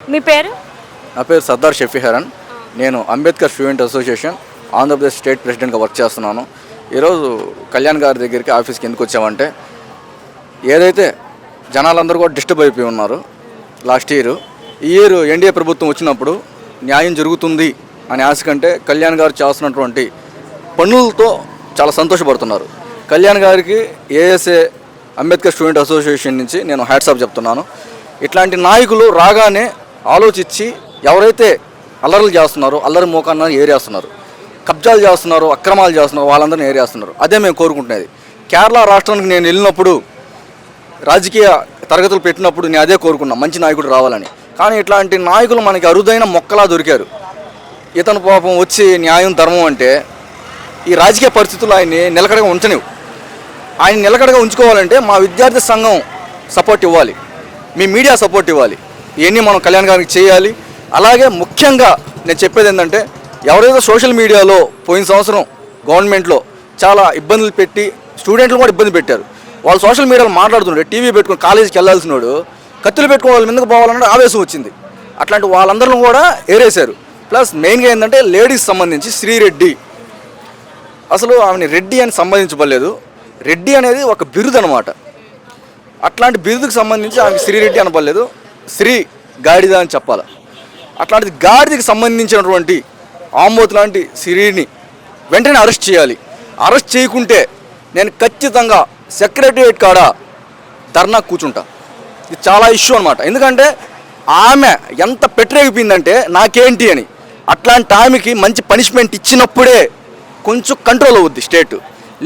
మీ పేరు? నా పేరు సర్దార్ షఫీ హరన్ నేను Ambedkar student association Andhra Pradesh state ప్రెసిడెంట్గా వర్క్ చేస్తున్నాను. ఈరోజు కళ్యాణ్ గారి దగ్గరికి ఆఫీస్కి ఎందుకు వచ్చామంటే ఏదైతే జనాలందరూ కూడా డిస్టర్బ్ అయిపోయి ఉన్నారు లాస్ట్ ఇయర్ ఈ ఇయర్ ఎన్డీఏ ప్రభుత్వం వచ్చినప్పుడు న్యాయం జరుగుతుంది అనే ఆశ కంటే కళ్యాణ్ గారు చేస్తున్నటువంటి పనులతో చాలా సంతోషపడుతున్నారు. కళ్యాణ్ గారికి ఏఎస్ఏ అంబేద్కర్ స్టూడెంట్ అసోసియేషన్ నుంచి నేను హ్యాట్సాప్ చెప్తున్నాను. ఇట్లాంటి నాయకులు రాగానే ఆలోచించి ఎవరైతే అల్లర్లు చేస్తున్నారో అల్లరి మోకాన్న ఏరేస్తున్నారు కబ్జాలు చేస్తున్నారు అక్రమాలు చేస్తున్నారు వాళ్ళందరినీ ఏరేస్తున్నారు అదే మేము కోరుకుంటున్నది. కేరళ రాష్ట్రానికి నేను వెళ్ళినప్పుడు రాజకీయ తరగతులు పెట్టినప్పుడు నేను అదే కోరుకున్నా మంచి నాయకుడు రావాలని. కానీ ఇట్లాంటి నాయకులు మనకి అరుదైన మొక్కలా దొరికారు. ఇతను పాపం వచ్చి న్యాయం ధర్మం అంటే ఈ రాజకీయ పరిస్థితులు ఆయన్ని నిలకడగా ఉంచనివు ఆయన నిలకడగా ఉంచుకోవాలంటే మా విద్యార్థి సంఘం సపోర్ట్ ఇవ్వాలి. మీ మీడియా సపోర్ట్ ఇవ్వాలి. ఇవన్నీ మనం కళ్యాణ్ గారికి చేయాలి. అలాగే ముఖ్యంగా నేను చెప్పేది ఏంటంటే ఎవరైతే సోషల్ మీడియాలో పోయిన సంవత్సరం గవర్నమెంట్లో చాలా ఇబ్బందులు పెట్టి స్టూడెంట్లు కూడా ఇబ్బంది పెట్టారు. వాళ్ళు సోషల్ మీడియాలో మాట్లాడుతున్నాడు టీవీ పెట్టుకుని కాలేజీకి వెళ్ళాల్సినోడు కత్తులు పెట్టుకుని వాళ్ళ మీదకి పోవాలన్నట్టు ఆవేశం వచ్చింది. అట్లాంటి వాళ్ళందరిని కూడా ఏరేశారు. ప్లస్ మెయిన్గా ఏంటంటే లేడీస్ సంబంధించి శ్రీరెడ్డి. అసలు ఆమెని రెడ్డి అని సంబంధించబడలేదు. రెడ్డి అనేది ఒక బిరుదు అనమాట అట్లాంటి బిరుదుకు సంబంధించి ఆమెకి శ్రీరెడ్డి అనబడలేదు. శ్రీ గాడిద అని చెప్పాలి. అట్లాంటిది గాడిదకి సంబంధించినటువంటి ఆమోద్ లాంటి శ్రీని వెంటనే అరెస్ట్ చేయాలి. అరెస్ట్ చేయకుంటే నేను ఖచ్చితంగా సెక్రటరియట్ కాడ ధర్నా కూర్చుంటా. ఇది చాలా ఇష్యూ అనమాట ఎందుకంటే ఆమె ఎంత పెట్టరేగిపోయిందంటే నాకేంటి అని. అట్లాంటి ఆమెకి మంచి పనిష్మెంట్ ఇచ్చినప్పుడే కొంచెం కంట్రోల్ అవుద్ది స్టేట్.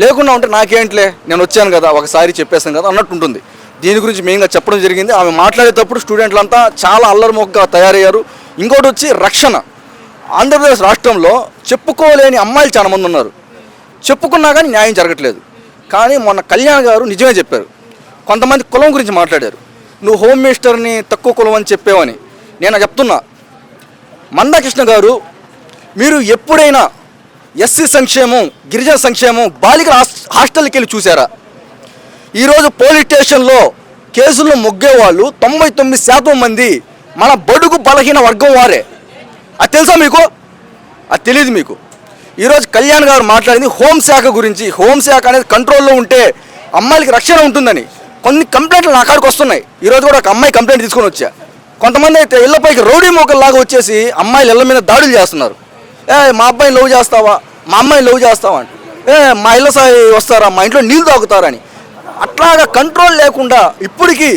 లేకుండా ఉంటే నాకేంటిలే? నేను వచ్చాను కదా ఒకసారి చెప్పేసాను కదా అన్నట్టు ఉంటుంది. దీని గురించి మెయిన్గా చెప్పడం జరిగింది. ఆమె మాట్లాడేటప్పుడు స్టూడెంట్లంతా చాలా అల్లరిమొగ్గా తయారయ్యారు. ఇంకోటి వచ్చి రక్షణ. ఆంధ్రప్రదేశ్ రాష్ట్రంలో చెప్పుకోలేని అమ్మాయిలు చాలా మంది ఉన్నారు. చెప్పుకున్నా కానీ న్యాయం జరగట్లేదు. కానీ మొన్న కళ్యాణ్ గారు నిజమే చెప్పారు. కొంతమంది కులం గురించి మాట్లాడారు. నువ్వు హోమ్ మినిస్టర్ని తక్కువ కులం అని చెప్పావని. నేను చెప్తున్నా. మందాకృష్ణ గారు మీరు ఎప్పుడైనా ఎస్సీ సంక్షేమం గిరిజన సంక్షేమం బాలికల హాస్టల్కి వెళ్ళి చూసారా? ఈరోజు పోలీస్ స్టేషన్లో కేసుల్లో మొగ్గేవాళ్ళు తొంభై తొమ్మిది శాతం మంది మన బడుగు బలహీన వర్గం వారే. అది తెలుసా మీకు? అది తెలియదు మీకు. ఈరోజు కళ్యాణ్ గారు మాట్లాడింది హోంశాఖ గురించి. హోంశాఖ అనేది కంట్రోల్లో ఉంటే అమ్మాయిలకి రక్షణ ఉంటుందని. కొన్ని కంప్లైంట్లు నా కాడికి వస్తున్నాయి. ఈరోజు కూడా ఒక అమ్మాయి కంప్లైంట్ తీసుకొని వచ్చా. కొంతమంది అయితే ఇళ్ళపైకి రౌడీ మోకల్లాగా వచ్చేసి అమ్మాయిలు ఇళ్ళ మీద దాడులు చేస్తున్నారు. ఏ మా అబ్బాయిని లవ్ చేస్తావా? మా అమ్మాయిని లవ్ చేస్తావా అని ఏ మా ఇళ్ళ సాయి వస్తారా? మా ఇంట్లో నీళ్ళు తాగుతారని. అట్లాగా కంట్రోల్ లేకుండా ఇప్పటికీ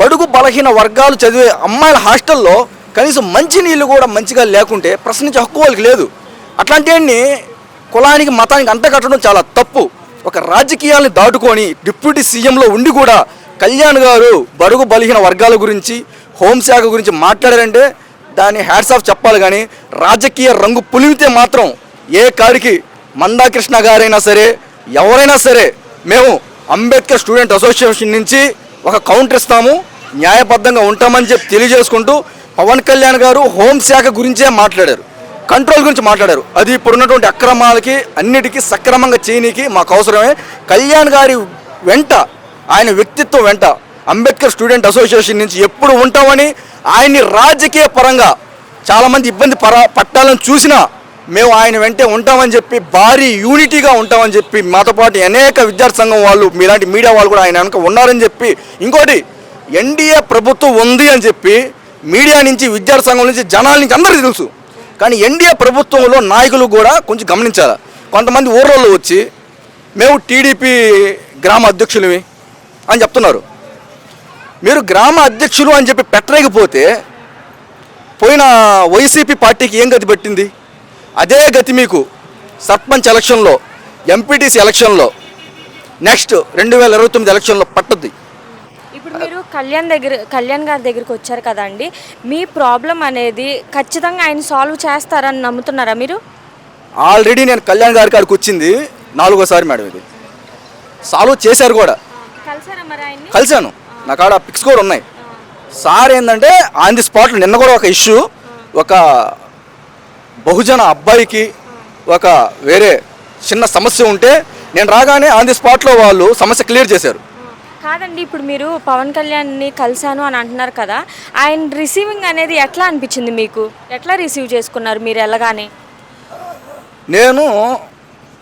బడుగు బలహీన వర్గాలు చదివే అమ్మాయిల హాస్టల్లో కనీసం మంచి నీళ్ళు కూడా మంచిగా లేకుంటే ప్రశ్నించే హక్కు వాళ్ళకి లేదు. అట్లాంటివన్నీ కులానికి మతానికి అంతకట్టడం చాలా తప్పు. ఒక రాజకీయాల్ని దాటుకొని డిప్యూటీ సీఎంలో ఉండి కూడా కళ్యాణ్ గారు బడుగు బలహీన వర్గాల గురించి హోంశాఖ గురించి మాట్లాడారంటే దాన్ని హ్యాట్స్ ఆఫ్ చెప్పాలి కానీ రాజకీయ రంగు పులిమితే మాత్రం ఏ కాడికి మందాకృష్ణ గారైనా సరే ఎవరైనా సరే మేము అంబేద్కర్ స్టూడెంట్ అసోసియేషన్ నుంచి ఒక కౌంటర్ ఇస్తాము. న్యాయబద్ధంగా ఉంటామని చెప్పి తెలియజేసుకుంటూ పవన్ కళ్యాణ్ గారు హోంశాఖ గురించే మాట్లాడారు. కంట్రోల్ గురించి మాట్లాడారు. అది ఇప్పుడున్నటువంటి అక్రమాలకి అన్నిటికీ సక్రమంగా చేయనీకి మాకు అవసరమే. కళ్యాణ్ గారి వెంట ఆయన వ్యక్తిత్వం వెంట అంబేద్కర్ స్టూడెంట్ అసోసియేషన్ నుంచి ఎప్పుడు ఉంటామని ఆయన్ని రాజకీయ పరంగా చాలామంది ఇబ్బంది పర పట్టాలని చూసినా మేము ఆయన వెంటే ఉంటామని చెప్పి భారీ యూనిటీగా ఉంటామని చెప్పి మాతో పాటు అనేక విద్యార్థి సంఘం వాళ్ళు మీలాంటి మీడియా వాళ్ళు కూడా ఆయన వెనక ఉన్నారని చెప్పి ఇంకోటి ఎన్డీఏ ప్రభుత్వం ఉంది అని చెప్పి మీడియా నుంచి విద్యార్థి సంఘం నుంచి జనాల నుంచి అందరికీ తెలుసు. కానీ ఎన్డీఏ ప్రభుత్వంలో నాయకులు కూడా కొంచెం గమనించాలి. కొంతమంది ఊర్లలో వచ్చి మేము టీడీపీ గ్రామ అధ్యక్షులవి అని చెప్తున్నారు. మీరు గ్రామ అధ్యక్షులు అని చెప్పి పెట్టలేకపోతే పోయిన వైసీపీ పార్టీకి ఏం గతి పెట్టింది? అదే గతి మీకు సర్పంచ్ ఎలక్షన్లో ఎంపీటీసీ ఎలక్షన్లో. నెక్స్ట్ రెండు వేల ఇరవై తొమ్మిది ఎలక్షన్లో పట్టుద్ది. ఇప్పుడు మీరు కళ్యాణ్ దగ్గర కళ్యాణ్ గారి దగ్గరికి వచ్చారు కదండి. మీ ప్రాబ్లం అనేది ఖచ్చితంగా ఆయన సాల్వ్ చేస్తారని నమ్ముతున్నారా మీరు? ఆల్రెడీ నేను కళ్యాణ్ గారి కాడికి వచ్చింది నాలుగోసారి మేడం ఇది. సాల్వ్ చేశారు కూడా. కలిశాను. నా కాడ పిక్స్ కూడా ఉన్నాయి. సార్ ఏంటంటే ఆన్ ది స్పాట్ నిన్న కూడా ఒక ఇష్యూ ఒక బహుజన అబ్బాయికి ఒక వేరే చిన్న సమస్య ఉంటే నేను రాగానే ఆన్ ది స్పాట్లో వాళ్ళు సమస్య క్లియర్ చేశారు. కాదండి ఇప్పుడు మీరు పవన్ కళ్యాణ్ని కలిశాను అని అంటున్నారు కదా ఆయన రిసీవింగ్ అనేది ఎట్లా అనిపించింది మీకు? ఎట్లా రిసీవ్ చేసుకున్నారు మీరు వెళ్ళగానే నేను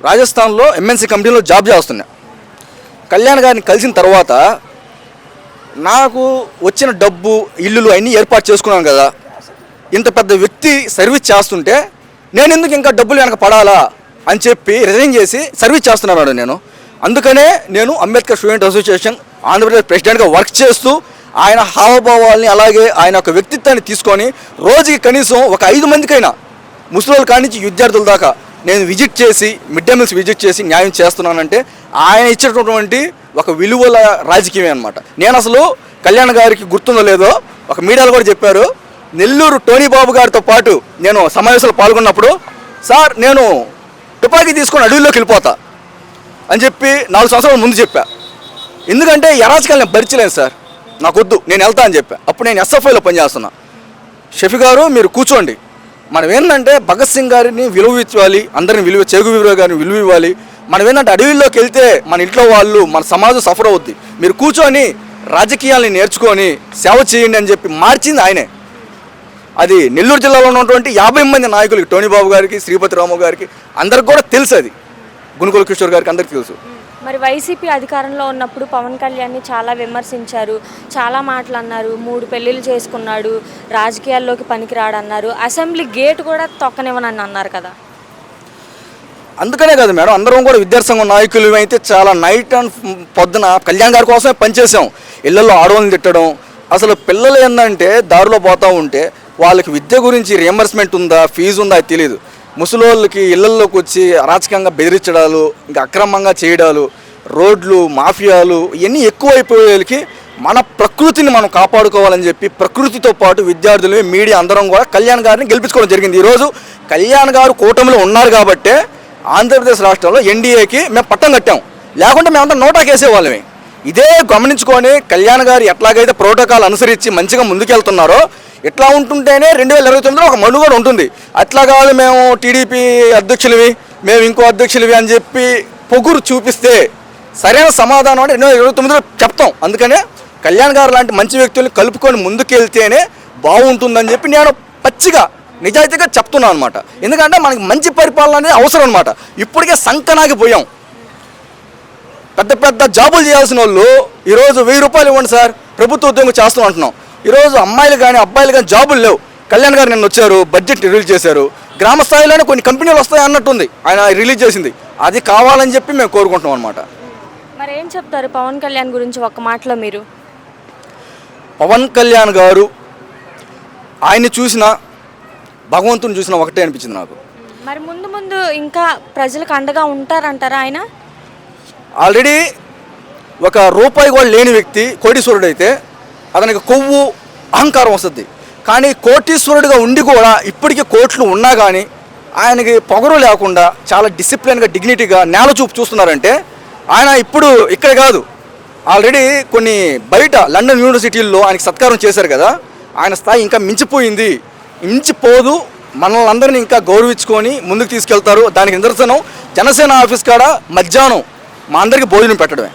రాజస్థాన్లో ఎంఎన్సీ కంపెనీలో జాబ్ చేస్తున్నా. కళ్యాణ్ గారిని కలిసిన తర్వాత నాకు వచ్చిన డబ్బు ఇల్లులు అన్నీ ఏర్పాటు చేసుకున్నాను కదా. ఇంత పెద్ద వ్యక్తి సర్వీస్ చేస్తుంటే నేను ఎందుకు ఇంకా డబ్బులు వెనక పడాలా అని చెప్పి రిజైన్ చేసి సర్వీస్ చేస్తున్నాను మేడం నేను. అందుకనే నేను అంబేద్కర్ స్టూడెంట్ అసోసియేషన్ ఆంధ్రప్రదేశ్ ప్రెసిడెంట్గా వర్క్ చేస్తూ ఆయన హావభావాల్ని అలాగే ఆయన యొక్క వ్యక్తిత్వాన్ని తీసుకొని రోజుకి కనీసం ఒక ఐదు మందికైనా ముసలి కానించి విద్యార్థుల దాకా నేను విజిట్ చేసి మిడ్ డే మీల్స్ విజిట్ చేసి న్యాయం చేస్తున్నానంటే ఆయన ఇచ్చినటువంటి ఒక విలువల రాజకీయమే అనమాట నేను అసలు కళ్యాణ్ గారికి గుర్తుందో లేదో ఒక మీడియాలో కూడా చెప్పారు. నెల్లూరు టోనీ బాబు గారితో పాటు నేను సమావేశంలో పాల్గొన్నప్పుడు సార్ నేను తుపాకీ తీసుకొని అడవిలోకి వెళ్ళిపోతా అని చెప్పి నాలుగు సంవత్సరాల ముందు చెప్పా. ఎందుకంటే ఎరాజకాలు నేను భరించలేను సార్. నాకు వద్దు నేను వెళ్తా అని చెప్పా. అప్పుడు నేను ఎస్ఎఫ్ఐలో పనిచేస్తున్నా. షఫీ గారు మీరు కూర్చోండి. మనం ఏంటంటే భగత్ సింగ్ గారిని విలువ ఇవ్వాలి అందరిని విలువ చెగు విలువ గారిని విలువ ఇవ్వాలి. మనం ఏంటంటే అడవిలోకి వెళ్తే మన ఇంట్లో వాళ్ళు మన సమాజం సఫర్ అవుద్ది. మీరు కూర్చొని రాజకీయాల్ని నేర్చుకొని సేవ చేయండి అని చెప్పి మార్చింది ఆయనే. అది నెల్లూరు జిల్లాలో ఉన్నటువంటి యాభై మంది నాయకులకి టోనీ బాబు గారికి శ్రీపతి రాము గారికి అందరికి కూడా తెలుసు అది. గునుకుల కిషోర్ గారికి అందరికి తెలుసు. మరి వైసీపీ అధికారంలో ఉన్నప్పుడు పవన్ కళ్యాణ్ని చాలా విమర్శించారు. చాలా మాటలు అన్నారు. మూడు పెళ్ళిళ్ళు చేసుకున్నాడు. రాజకీయాల్లోకి పనికిరాడు అన్నారు అసెంబ్లీ గేట్ కూడా తొక్కనివ్వనని అన్నారు కదా. అందుకనే కదా మేడం అందరం కూడా విద్యార్థి నాయకులు అయితే చాలా నైట్ అండ్ పొద్దున కళ్యాణ్ గారి కోసమే పనిచేసాం ఇళ్ళలో ఆడవాళ్ళని తిట్టడం. అసలు పిల్లలు ఏంటంటే దారిలో పోతూ ఉంటే వాళ్ళకి విద్య గురించి రియంబర్స్మెంట్ ఉందా ఫీజు ఉందా అది తెలియదు ముసలోళ్ళకి ఇళ్ళలోకి వచ్చి అరాచకంగా బెదిరించడాలు ఇంకా అక్రమంగా చేయడాలు రోడ్లు మాఫియాలు ఇవన్నీ ఎక్కువైపోయేకి మన ప్రకృతిని మనం కాపాడుకోవాలని చెప్పి ప్రకృతితో పాటు విద్యార్థులు మీడియా అందరం కూడా కళ్యాణ్ గారిని గెలిపించుకోవడం జరిగింది. ఈరోజు కళ్యాణ్ గారు కూటమిలో ఉన్నారు కాబట్టే ఆంధ్రప్రదేశ్ రాష్ట్రంలో ఎన్డీఏకి మేము పట్టం కట్టాం. లేకుంటే మేమంతా నోటాకేసేవాళ్ళమే ఇదే గమనించుకొని కళ్యాణ్ గారు ఎట్లాగైతే ప్రోటోకాల్ అనుసరించి మంచిగా ముందుకెళ్తున్నారో ఇట్లా ఉంటుంటేనే రెండు వేల ఇరవై తొమ్మిదిలో ఒక మనుగడ ఉంటుంది. అట్లా కాదు మేము టీడీపీ అధ్యక్షులవి మేము ఇంకో అధ్యక్షులవి అని చెప్పి పొగురు చూపిస్తే సరైన సమాధానం అంటే రెండు వేల ఇరవై తొమ్మిదిలో చెప్తాం. అందుకనే కళ్యాణ్ గారు లాంటి మంచి వ్యక్తుల్ని కలుపుకొని ముందుకెళ్తేనే బాగుంటుందని చెప్పి నేను పచ్చిగా నిజాయితీగా చెప్తున్నాను అనమాట ఎందుకంటే మనకి మంచి పరిపాలన అనేది అవసరం అనమాట ఇప్పటికే సంకనాగిపోయాం. పెద్ద పెద్ద జాబులు చేయాల్సిన వాళ్ళు ఈరోజు వెయ్యి రూపాయలు ఇవ్వండి సార్ ప్రభుత్వ ఉద్యోగం చేస్తాం అంటున్నాం. ఈరోజు అమ్మాయిలు కానీ అబ్బాయిలు కానీ జాబులు లేవు. కళ్యాణ్ గారు నిన్న వచ్చారు బడ్జెట్ రిలీజ్ చేశారు. గ్రామ స్థాయిలోనే కొన్ని కంపెనీలు వస్తాయి అన్నట్టుంది. ఆయన రిలీజ్ చేసింది. అది కావాలని చెప్పి మేము కోరుకుంటున్నాం అనమాట మరి ఏం చెప్తారు పవన్ కళ్యాణ్ గురించి ఒక్క మాటలో మీరు? పవన్ కళ్యాణ్ గారు ఆయన్ని చూసిన భగవంతుని చూసిన ఒకటే అనిపించింది నాకు. మరి ముందు ముందు ఇంకా ప్రజలకు అండగా ఉంటారంటారా ఆయన? ఆల్రెడీ ఒక రూపాయి కూడా లేని వ్యక్తి కోటీశ్వరుడు అయితే అతనికి కొవ్వు అహంకారం వస్తుంది. కానీ కోటీశ్వరుడిగా ఉండి కూడా ఇప్పటికీ కోట్లు ఉన్నా కానీ ఆయనకి పొగరు లేకుండా చాలా డిసిప్లిన్గా డిగ్నిటీగా నేల చూపు చూస్తున్నారంటే ఆయన ఇప్పుడు ఇక్కడ కాదు. ఆల్రెడీ కొన్ని బయట లండన్ యూనివర్సిటీల్లో ఆయనకి సత్కారం చేశారు కదా ఆయన స్థాయి ఇంకా మించిపోయింది. మించిపోదు మనల్ని అందరినీ ఇంకా గౌరవించుకొని ముందుకు తీసుకెళ్తారు. దానికి నిదర్శనం జనసేన ఆఫీస్ కాడ మధ్యాహ్నం మా అందరికీ భోజనం పెట్టడమే.